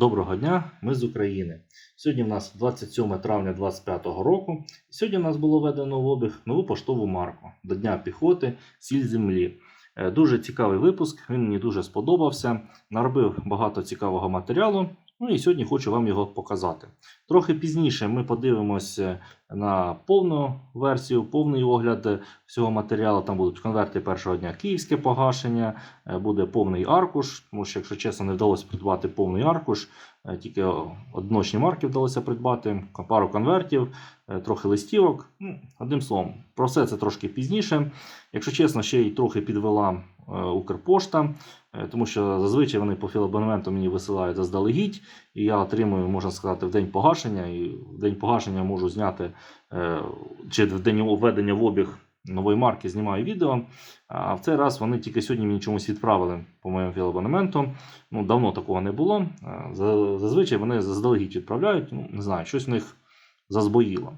Доброго дня, ми з України. Сьогодні в нас 27 травня 2025 року. Сьогодні в нас було введено в обіг нову поштову марку до Дня піхоти Сіль землі. Е, Дуже цікавий випуск, він мені дуже сподобався. Наробив багато цікавого матеріалу. Ну і сьогодні хочу вам його показати. Трохи пізніше ми подивимося на повну версію, повний огляд всього матеріалу. Там будуть конверти першого дня київське погашення, е, буде повний аркуш, тому що, якщо чесно, не вдалося придбати повний аркуш, е, тільки одночні марки вдалося придбати, пару конвертів, е, трохи листівок. Ну, Одним словом, про все це трошки пізніше. Якщо чесно, ще й трохи підвела Укрпошта, тому що зазвичай вони по філабонементу мені висилають заздалегідь, і я отримую, можна сказати, в день погашення, і в день погашення можу зняти е, чи в день введення в обіг нової марки знімаю відео. А в цей раз вони тільки сьогодні мені чомусь відправили по моєму філабонементу. Ну, давно такого не було. Е, Зазвичай вони заздалегідь відправляють. Ну, не знаю, щось в них зазбоїло.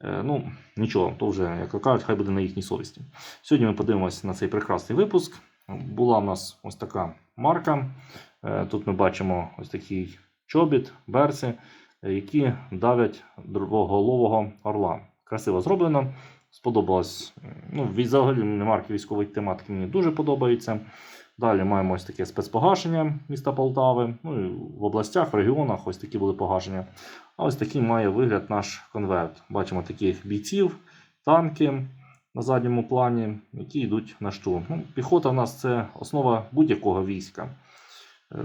Е, Ну, нічого, то вже, як кажуть, хай буде на їхній совісті. Сьогодні ми подивимося на цей прекрасний випуск. Була в нас ось така марка. Е, Тут ми бачимо ось такий чобіт, берці, е, які давлять двоголового орла. Красиво зроблено. Сподобалось. Ну, взагалі марки військової тематики мені дуже подобаються. Далі маємо ось таке спецпогашення міста Полтави. Ну і в областях, в регіонах ось такі були погашення. А ось такий має вигляд наш конверт. Бачимо таких бійців, танки на задньому плані, які йдуть на штурм. Ну, піхота в нас це основа будь-якого війська. Е,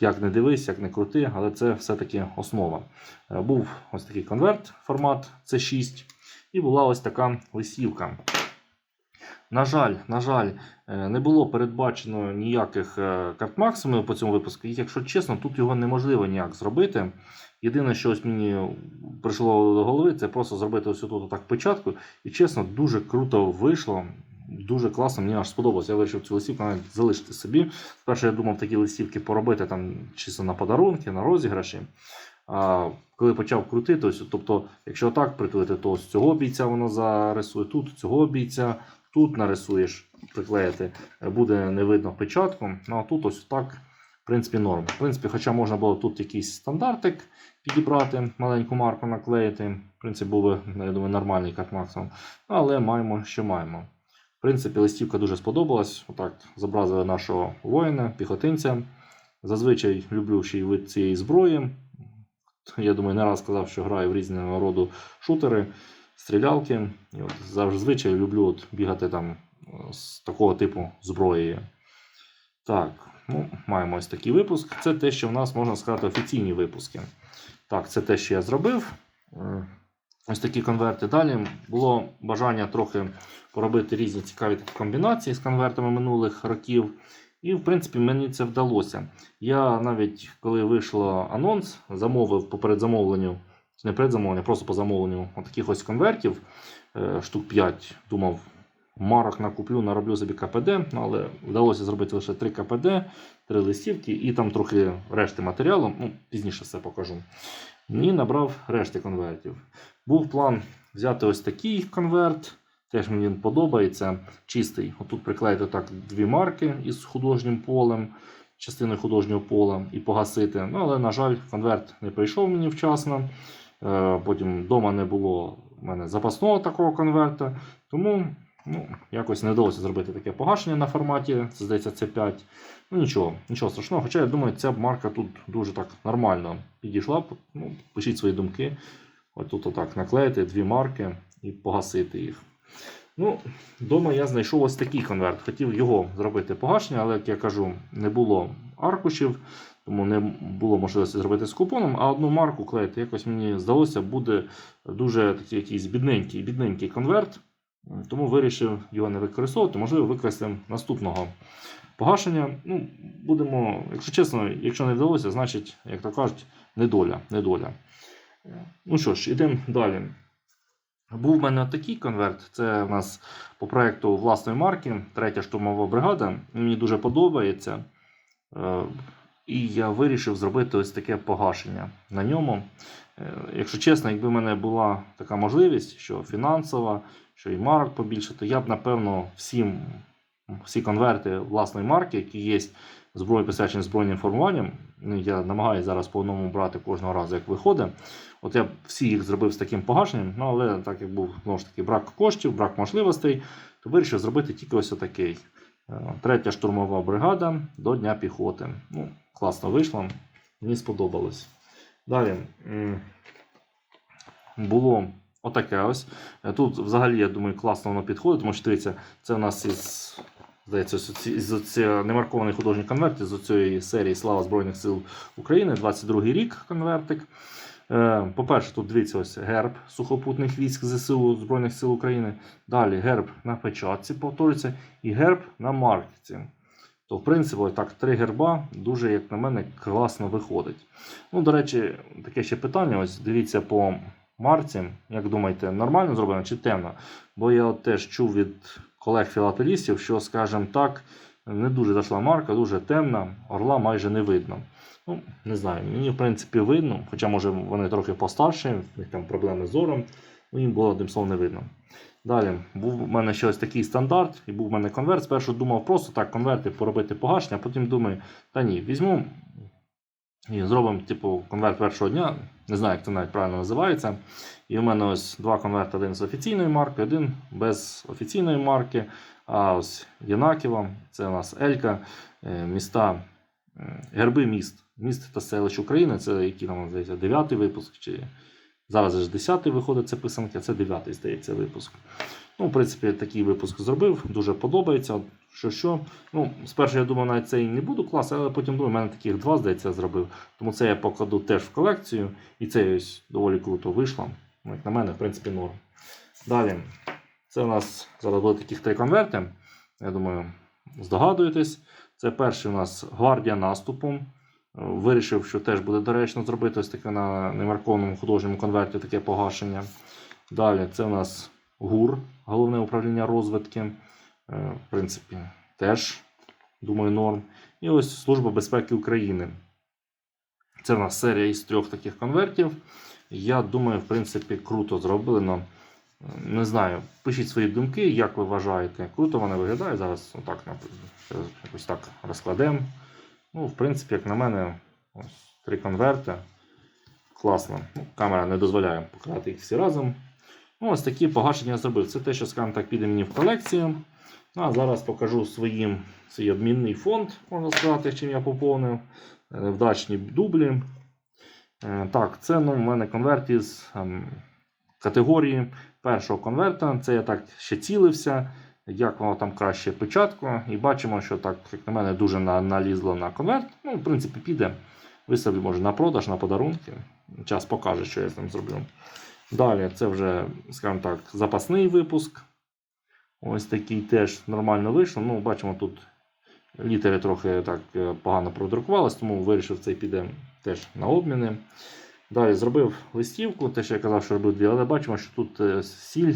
Як не дивись, як не крути, але це все-таки основа. Е, Був ось такий конверт, формат C6, і була ось така листівка. На жаль, на жаль, е, не було передбачено ніяких е, карт максимумів по цьому випуску. І, якщо чесно, тут його неможливо ніяк зробити. Єдине, що ось мені прийшло до голови, це просто зробити ось тут так печатку. І чесно, дуже круто вийшло. Дуже класно, мені аж сподобалось. Я вирішив цю листівку навіть залишити собі. Спершу я думав такі листівки поробити там чисто на подарунки, на розіграші. А коли почав крутити, ось, тобто, якщо так притулити, то ось цього бійця воно зарисує, тут цього бійця, тут нарисуєш, приклеїти, е, буде не видно печатку. Ну а тут ось так, в принципі, норм. В принципі, хоча можна було тут якийсь стандартик підібрати, маленьку марку наклеїти. В принципі, був би, я думаю, нормальний карт максимум. Але маємо, що маємо. В принципі, листівка дуже сподобалась. Отак зобразили нашого воїна, піхотинця. Зазвичай люблю ще й вид цієї зброї. Я думаю, не раз сказав, що граю в різного роду шутери, стрілялки. І от зазвичай люблю от бігати там е, з такого типу зброєю. Так, ну, маємо ось такий випуск. Це те, що в нас можна сказати офіційні випуски. Так, це те, що я зробив. Е, Ось такі конверти. Далі було бажання трохи поробити різні цікаві такі комбінації з конвертами минулих років. І, в принципі, мені це вдалося. Я навіть, коли вийшло анонс, замовив по передзамовленню, не передзамовленню, а просто по замовленню таких ось конвертів, е, штук 5. Думав, марок накуплю, нароблю собі КПД, але вдалося зробити лише 3 КПД, 3 листівки і там трохи решти матеріалу. Ну, пізніше все покажу. І набрав решти конвертів. Був план взяти ось такий конверт. Теж мені він подобається. Чистий. Отут приклеїти так дві марки із художнім полем, частиною художнього пола і погасити. Ну, але, на жаль, конверт не прийшов мені вчасно. Е, Потім вдома не було в мене запасного такого конверта. Тому ну, якось не вдалося зробити таке погашення на форматі. Це здається, це 5. Ну нічого, нічого страшного. Хоча я думаю, ця марка тут дуже так нормально підійшла. Ну, пишіть свої думки. Ось тут отак наклеїти дві марки і погасити їх. Ну, Дома я знайшов ось такий конверт. Хотів його зробити погашення, але, як я кажу, не було аркушів, тому не було можливості зробити з купоном, а одну марку клеїти. Якось мені здалося, буде дуже такий якийсь бідненький, бідненький конверт. Тому вирішив його не використовувати, можливо, використаємо наступного погашення. Ну, будемо, якщо чесно, якщо не вдалося, значить, як то кажуть, недоля. недоля. Ну що ж, ідемо далі. Був в мене такий конверт. Це у нас по проєкту власної марки, третя штурмова бригада. Мені дуже подобається. І я вирішив зробити ось таке погашення на ньому. Е, Якщо чесно, якби в мене була така можливість, що фінансова, що і марок побільше, то я б, напевно, всім, всі конверти власної марки, які є зброї, присвячені збройним формуванням, Ну, я намагаюся зараз по одному брати кожного разу, як виходить. От я всі їх зробив з таким погашенням, ну але так як був знову ж таки брак коштів, брак можливостей, то вирішив зробити тільки ось отакий. Третя штурмова бригада до Дня піхоти. Ну, класно вийшло, мені сподобалось. Далі було отаке ось. Тут взагалі, я думаю, класно воно підходить, тому що дивіться, це у нас із. Здається, із немаркований художній конверт з цієї серії Слава Збройних сил України, 22 рік конвертик. Е, По-перше, тут дивіться ось герб сухопутних військ ЗСУ Збройних сил України. Далі герб на печатці повторюється, і герб на маркці. То, в принципі, ось так, три герба дуже, як на мене, класно виходить. Ну, до речі, таке ще питання. Ось дивіться по марці. Як думаєте, нормально зроблено чи темно? Бо я от теж чув від колег філателістів, що, скажімо так, не дуже зайшла марка, дуже темна, орла майже не видно. Ну, не знаю, мені в принципі видно, хоча може вони трохи постарші, в них там проблеми з зором, ну їм було одним словом не видно. Далі, був у мене ще ось такий стандарт, і був у мене конверт. Спершу думав просто так конверти поробити погашення, а потім думаю, та ні, візьму і зробимо типу конверт першого дня. Не знаю, як це навіть правильно називається. І у мене ось два конверти: один з офіційної марки, один без офіційної марки. А ось Єнаківа, це у нас Елька, е, міста, герби міст. Міст та селищ України, це який там здається, 9 випуск. Чи... Зараз ж 10 виходить це писанки, а це 9 здається випуск. Ну, в принципі, такий випуск зробив, дуже подобається. Що що. Ну, спершу я думав, навіть цей не буду клас, але потім думаю, в мене таких два, здається, зробив. Тому це я покладу теж в колекцію. І це ось доволі круто вийшло. Ну, Як на мене, в принципі, норм. Далі. Це у нас зараз буде таких три конверти. Я думаю, здогадуєтесь. Це перший у нас гвардія наступу. Вирішив, що теж буде доречно зробити ось таке на немаркованому художньому конверті таке погашення. Далі це у нас ГУР, головне управління розвитки. Е, В принципі, теж, думаю, норм. І ось Служба безпеки України. Це в нас серія із трьох таких конвертів. Я думаю, в принципі, круто зроблено. Не знаю, пишіть свої думки, як ви вважаєте. Круто вони виглядають. Зараз отак якось так розкладемо. Ну, в принципі, як на мене, ось три конверти. Класно. Ну, камера не дозволяє показати їх всі разом. Ну, ось такі погашення зробив. Це те, що скажімо так, піде мені в колекцію. Ну, а зараз покажу своїм, свій обмінний фонд, можна сказати, чим я поповнив. Е, Вдачні дублі. Е, Так, це ну, у мене конверт із ем, категорії першого конверта. Це я так ще цілився, як воно там краще печатку. І бачимо, що так, як на мене, дуже на, налізло на конверт. Ну, в принципі, піде. Виставлю, може, на продаж, на подарунки. Час покаже, що я з ним зроблю. Далі, це вже, скажімо так, запасний випуск. Ось такий теж нормально вийшло. Ну, бачимо, тут літери трохи так е, погано продрукувалися, тому вирішив цей піде теж на обміни. Далі зробив листівку, те, що я казав, що робив дві, але бачимо, що тут е, сіль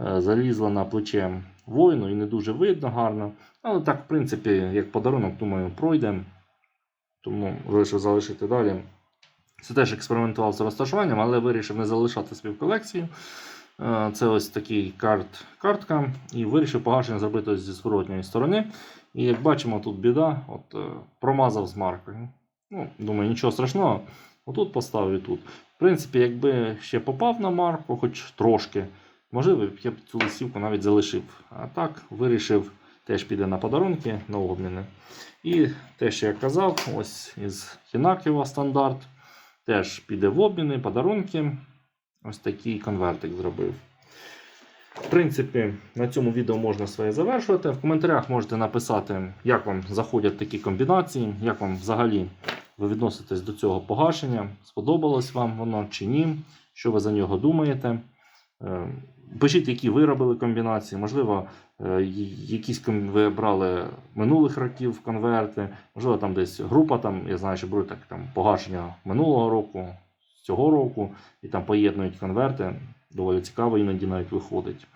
е, залізла на плече воїну і не дуже видно гарно. Але так, в принципі, як подарунок, думаю, пройде. Тому вирішив залишити далі. Це теж експериментував з розташуванням, але вирішив не залишати собі в колекції. Е, Це ось такий карт, картка. І вирішив погашення зробити ось зі зворотньої сторони. І як бачимо, тут біда, от промазав з маркою. Ну, думаю, нічого страшного. Отут поставив і тут. В принципі, якби ще попав на марку, хоч трошки, можливо, я б цю листівку навіть залишив. А так, вирішив, теж піде на подарунки, на обміни. І те, що я казав, ось із Хінаківа стандарт. Теж піде в обміни, подарунки. Ось такий конвертик зробив. В принципі, на цьому відео можна своє завершувати. В коментарях можете написати, як вам заходять такі комбінації, як вам взагалі ви відноситесь до цього погашення, сподобалось вам воно чи ні, що ви за нього думаєте. Е, Пишіть, які ви робили комбінації, можливо, е, якісь ви брали минулих років конверти, можливо, там десь група, там, я знаю, що беруть так, там, погашення минулого року, цього року, і там поєднують конверти. Доволі цікаво, іноді навіть виходить.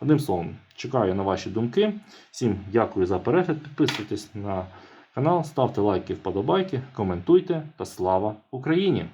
Одним словом, чекаю на ваші думки. Всім дякую за перегляд. Підписуйтесь на канал, ставте лайки, вподобайки, коментуйте та слава Україні!